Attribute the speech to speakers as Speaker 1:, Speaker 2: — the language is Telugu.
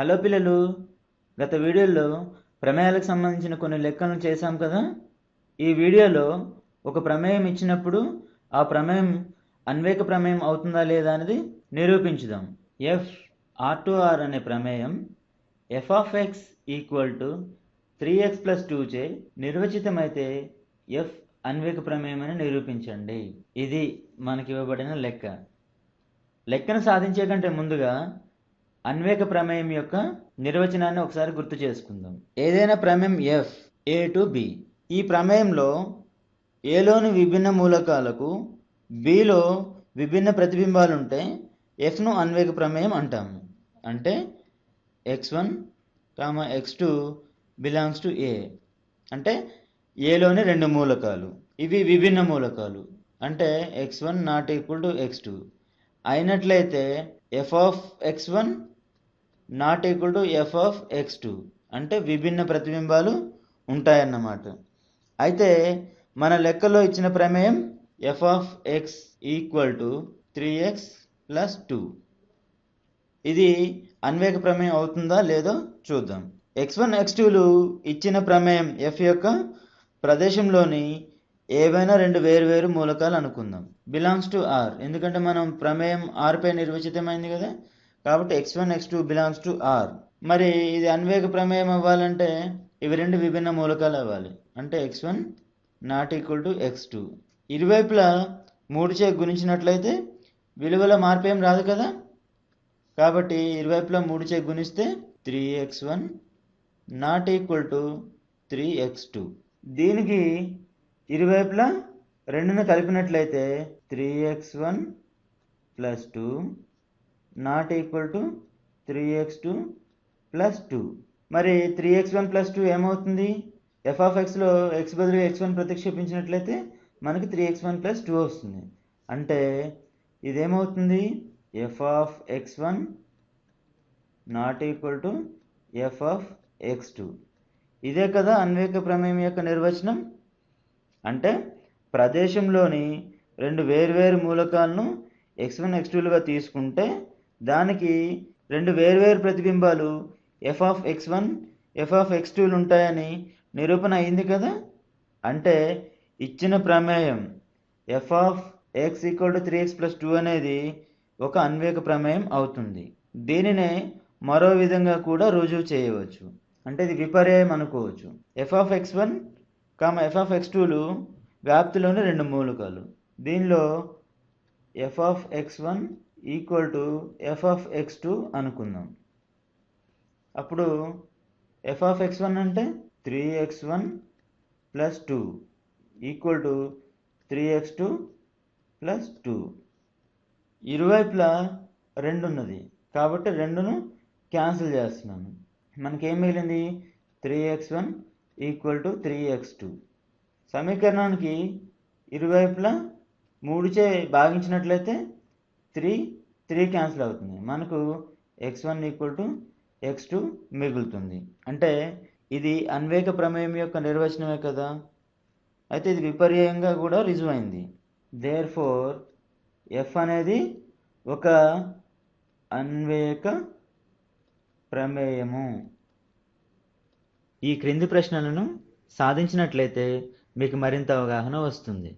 Speaker 1: హలో పిల్లలు గత వీడియోలో ప్రమేయాలకు సంబంధించిన కొన్ని లెక్కలను చేశాం కదా? ఈ వీడియోలో ఒక ప్రమేయం ఇచ్చినప్పుడు ఆ ప్రమేయం అన్వేక ప్రమేయం అవుతుందా లేదా అనేది నిరూపించుదాం. ఎఫ్ ఆర్ టు ఆర్ అనే ప్రమేయం F of X equal to three X plus two చే నిర్వచితమైతే ఎఫ్ అన్వేక ప్రమేయం అని నిరూపించండి. ఇది మనకి ఇవ్వబడిన లెక్క. లెక్కను సాధించే కంటే ముందుగా అన్వేక ప్రమేయం యొక్క నిర్వచనాన్ని ఒకసారి గుర్తు చేసుకుందాం. ఏదైనా ప్రమేయం ఎఫ్ ఏ టు బి. ఈ ప్రమేయంలో ఏలోని విభిన్న మూలకాలకు బిలో విభిన్న ప్రతిబింబాలు ఉంటే ఎఫ్ను అన్వేక ప్రమేయం అంటాము. అంటే X one comma X two belongs to A. అంటే ఏలోని రెండు మూలకాలు. ఇవి విభిన్న మూలకాలు. అంటే X one not equal to X two. అయినట్లయితే F of X one not equal to F of X two అంటే విభిన్న ప్రతిబింబాలు ఉంటాయన్నమాట. అయితే మన లెక్కలో ఇచ్చిన ప్రమేయం F of X equal to three X plus two ఇది అన్వేక ప్రమేయం అవుతుందా లేదో చూద్దాం. ఎక్స్ వన్ ఎక్స్ టూలు ఇచ్చిన ప్రమేయం ఎఫ్ యొక్క ప్రదేశంలోని ఏవైనా రెండు వేరువేరు మూలకాలు అనుకుందాం. బిలాంగ్స్ టు ఆర్ ఎందుకంటే మనం ప్రమేయం ఆర్పై నిర్వచితమైంది కదా. కాబట్టి X one X two belongs to R మరి ఇది అన్వేక ప్రమేయం అవ్వాలంటే ఇవి రెండు విభిన్న మూలకాలు అవ్వాలి. అంటే X one not equal to X two ఇరువైపులా మూడు చే గుణించినట్లయితే విలువల మార్పు ఏం రాదు కదా? కాబట్టి ఇరువైపులా మూడు చే గుణిస్తే three X one not equal to three X two దీనికి ఇరువైపులా రెండును కలిపినట్లయితే three X one plus two not equal to three X two plus two. మరి three X one plus two ఏమవుతుంది? ఎఫ్ ఆఫ్ ఎక్స్లో ఎక్స్ బదులు ఎక్స్ వన్ ప్రతిక్షేపించినట్లయితే మనకి three X one plus two వస్తుంది. అంటే ఇదేమవుతుంది? F of X one not equal to F of X two. ఇదే కదా అన్వేక ప్రమేయం యొక్క నిర్వచనం. అంటే ప్రదేశంలోని రెండు వేర్వేరు మూలకాలను ఎక్స్ వన్ ఎక్స్ టూలుగా తీసుకుంటే దానికి రెండు వేర్వేరు ప్రతిబింబాలు F of X one F of X tool ఉంటాయని నిరూపణ అయింది కదా? అంటే ఇచ్చిన ప్రమేయం F of X equal to three X plus two అనేది ఒక అన్వేక ప్రమేయం అవుతుంది. దీనినే మరో విధంగా కూడా రుజువు చేయవచ్చు. అంటే ఇది విపర్యాయం అనుకోవచ్చు. F of X one comma F of X tool వ్యాప్తిలోని రెండు మూలకాలు. దీనిలో F of X one equal to F of X two అనుకుందాం. అప్పుడు ఎఫ్ ఆఫ్ ఎక్స్ వన్ అంటే three X one plus two equal to three X two plus two ఇరువైపులా రెండు ఉన్నది. కాబట్టి రెండును క్యాన్సిల్ చేస్తున్నాను. మనకేం మిగిలింది? Three X one equal to three X two సమీకరణానికి ఇరువైపులా మూడుచే భాగించినట్లయితే త్రీ త్రీ క్యాన్సిల్ అవుతుంది. మనకు X one equal to X two మిగులుతుంది. అంటే ఇది అన్వేక ప్రమేయం యొక్క నిర్వచనమే కదా? అయితే ఇది విపర్యంగా కూడా రుజువు అయింది. దేర్ ఫోర్ ఎఫ్ అనేది ఒక అన్వేక ప్రమేయము. ఈ క్రింది ప్రశ్నలను సాధించినట్లయితే మీకు మరింత అవగాహన వస్తుంది.